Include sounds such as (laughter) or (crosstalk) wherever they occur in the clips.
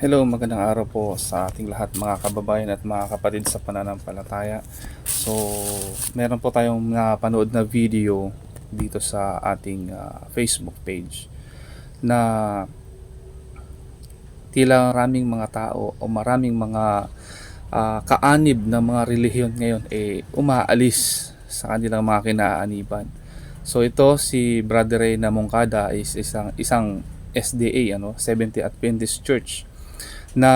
Hello, magandang araw po sa ating lahat mga kababayan at mga kapatid sa pananampalataya. So, meron po tayong napanood na video dito sa ating ah, Facebook page na tila maraming mga tao o maraming mga ah, kaanib na mga relihiyon ngayon eh umaalis sa kanilang mga kinaaniban. So ito si Brother Ray na Mongkada is isang isang SDA ano, 70 Adventist Church na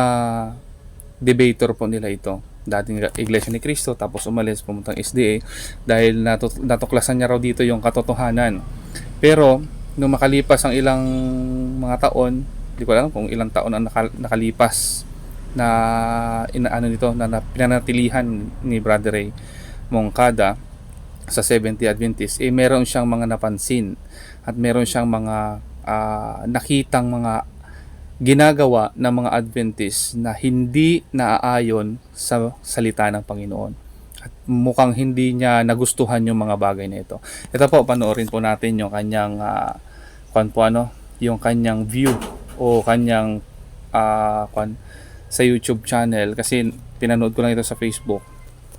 debater po nila ito. Dating Iglesia ni Cristo tapos umalis pumuntang SDA dahil natuklasan niya raw dito yung katotohanan. Pero nung makalipas ang ilang mga taon, di ko alam kung ilang taon ang nakal- nakalipas na inaano nito na, na pinanatilihan ni Brother Ray Mongkada sa 70 Adventist eh meron siyang mga napansin at meron siyang mga ah, nakitang mga ginagawa ng mga Adventist na hindi naaayon sa salita ng Panginoon. At mukhang hindi niya nagustuhan yung mga bagay na ito. Ito po, panoorin po natin yung kanyang, uh, po ano, yung kanyang view o kanyang, ah, kwan, sa YouTube channel kasi pinanood ko lang ito sa Facebook.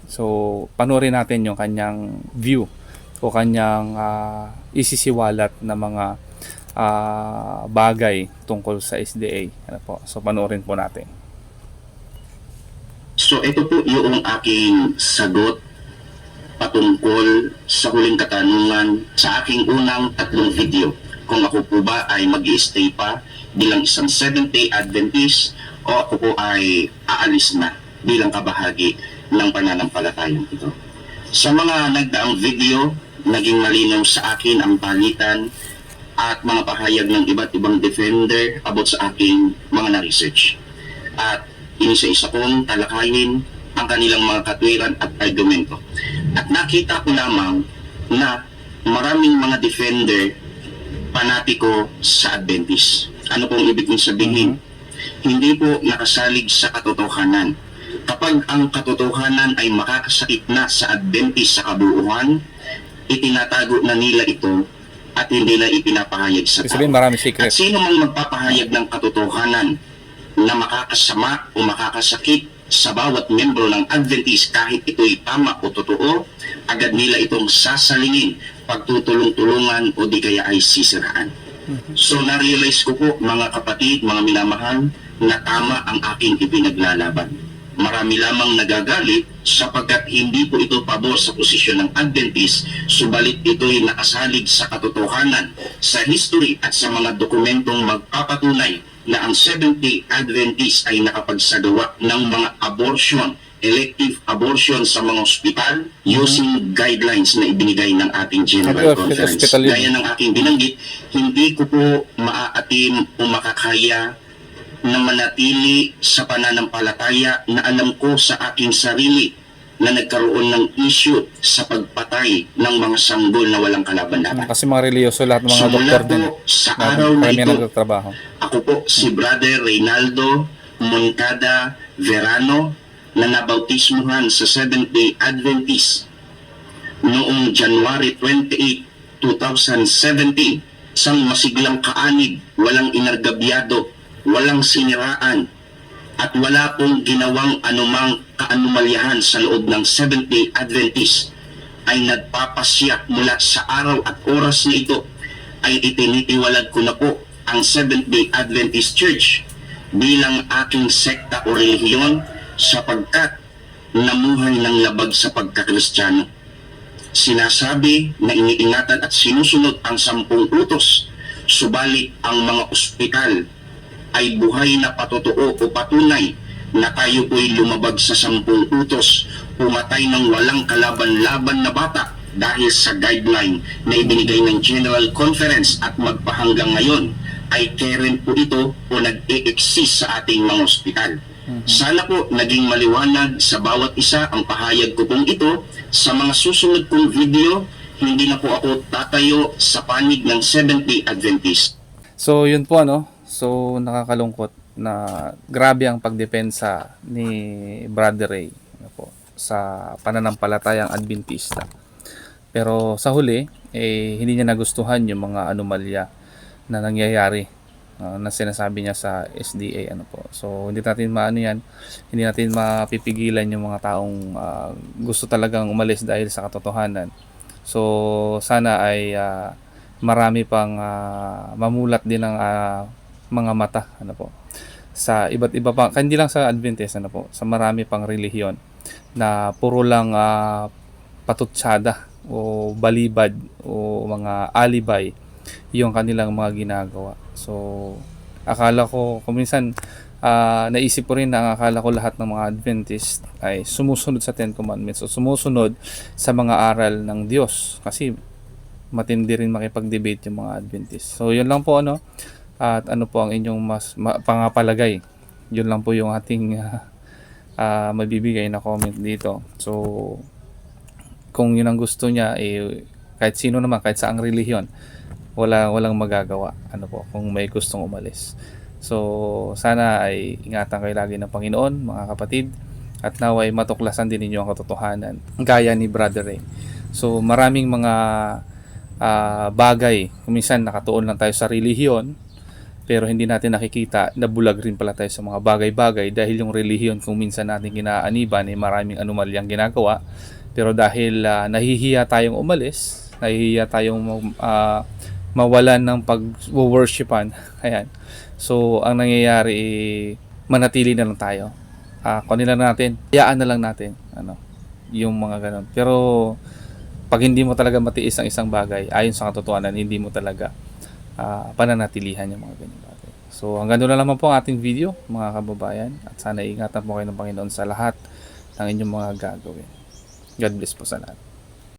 So, panoorin natin yung kanyang view o kanyang ah, isisiwalat na mga ah, bagay tungkol sa SDA. Ano po? So, panoorin po natin. So ito po yung aking sagot patungkol sa huling katanungan sa aking unang tatlong video. Kung ako po ba ay mag stay pa bilang isang Seventh-day Adventist o ako po ay aalis na bilang kabahagi ng pananampalatayang ito. Sa mga nagdaang video, naging malinaw sa akin ang palitan at mga pahayag ng iba't ibang defender about sa aking mga na-research. At inisa-isa kong talakayin ang kanilang mga katwiran at argumento. At nakita ko lamang na maraming mga defender panatiko sa Adventist. Ano pong ibig kong sabihin? Hindi po nakasalig sa katotohanan. Kapag ang katotohanan ay makakasakit na sa Adventist sa kabuuan, itinatago na nila ito at hindi na ipinapahayag sa tao. marami At secret. sino mang magpapahayag ng katotohanan na makakasama o makakasakit sa bawat membro ng Adventist kahit ito'y tama o totoo, agad nila itong sasalingin, pagtutulong-tulungan o di kaya ay sisiraan. So na-realize ko po mga kapatid, mga minamahal, na tama ang aking ipinaglalaban. Marami lamang nagagalit sapagkat hindi po ito pabor sa posisyon ng Adventist, subalit ito'y nakasalig sa katotohanan, sa history at sa mga dokumentong magpapatunay na ang Seventh-day Adventist ay nakapagsagawa ng mga abortion, elective abortion sa mga ospital using guidelines na ibinigay ng ating General Ito, Conference. Gaya ng aking binanggit, hindi ko po maaatim o makakaya na manatili sa pananampalataya na alam ko sa aking sarili na nagkaroon ng issue sa pagpatay ng mga sanggol na walang kalaban-laban. Kasi mga reliyoso, lahat ng mga So, mula doktor din. sa Na, araw na ito, ako po si Brother Reynaldo Moncada Verano na nabautismuhan sa Seventh-day Adventist noong January 28, 2017 isang masiglang kaanib, walang inargabyado, walang siniraan, at wala pong ginawang anumang kaanumalyahan sa loob ng Seventh-day Adventist ay nagpapasya mula sa araw at oras na ito ay itinitiwalag ko na po ang Seventh-day Adventist Church bilang aking sekta o relihiyon sapagkat namuhay ng labag sa pagkakristyano. Sinasabi na iniingatan at sinusunod ang sampung utos, subalit ang mga ospital ay buhay na patotoo o patunay na tayo po'y lumabag sa sampung utos, pumatay ng walang kalaban-laban na bata dahil sa guideline na ibinigay ng General Conference at magpahanggang ngayon ay keren po ito o nag-e-exist sa ating mga ospital. Sana po naging maliwanag sa bawat isa ang pahayag ko pong ito sa mga susunod kong video hindi na po ako tatayo sa panig ng Seventh-day Adventist. So, yun po ano. So, nakakalungkot na grabe ang pagdepensa ni Brother Ray ano po, sa pananampalatayang Adventista. Pero sa huli, eh, hindi niya nagustuhan yung mga anomalya na nangyayari ah, na sinasabi niya sa SDA ano po. So hindi natin maano yan, hindi natin mapipigilan yung mga taong ah, gusto talagang umalis dahil sa katotohanan. So sana ay ah, marami pang ah, mamulat din ng ah, mga mata ano po sa iba't iba pa hindi lang sa Adventist ano po sa marami pang relihiyon na puro lang ah, patutsada o balibad o mga alibay yung kanilang mga ginagawa. So, akala ko, kung minsan, ah, naisip ko rin na akala ko lahat ng mga Adventist ay sumusunod sa Ten Commandments o sumusunod sa mga aral ng Diyos. Kasi matindi rin makipag-debate yung mga Adventist. So, yun lang po ano. At ano po ang inyong mas ma- pangapalagay. Yun lang po yung ating ah, ah, mabibigay na comment dito. So, kung yun ang gusto niya, eh, kahit sino naman, kahit saang relihiyon, wala, walang magagawa. Ano po, kung may gustong umalis. So, sana ay ingatan kayo lagi ng Panginoon, mga kapatid. At naway matuklasan din ninyo ang katotohanan. Gaya ni Brother Ray. So, maraming mga ah, bagay. Kung minsan nakatuon lang tayo sa relihiyon, pero hindi natin nakikita na bulag rin pala tayo sa mga bagay-bagay dahil yung relihiyon kung minsan natin ginaaniban ay maraming anomalyang ginagawa. Pero dahil ah, nahihiya tayong umalis nahihiya tayong ah, mawalan ng pag-worshipan (laughs) ayan. So ang nangyayari eh, manatili na lang tayo. Uh, kunin lang natin hayaan na lang natin ano yung mga ganun. Pero pag hindi mo talaga matiis ang isang bagay ayon sa katotohanan hindi mo talaga ah, pananatilihan yung mga ganyan bagay. So hanggang doon na naman po ang ating video mga kababayan at sana ingatan po kayo ng Panginoon sa lahat ng inyong mga gagawin. God bless po sa lahat.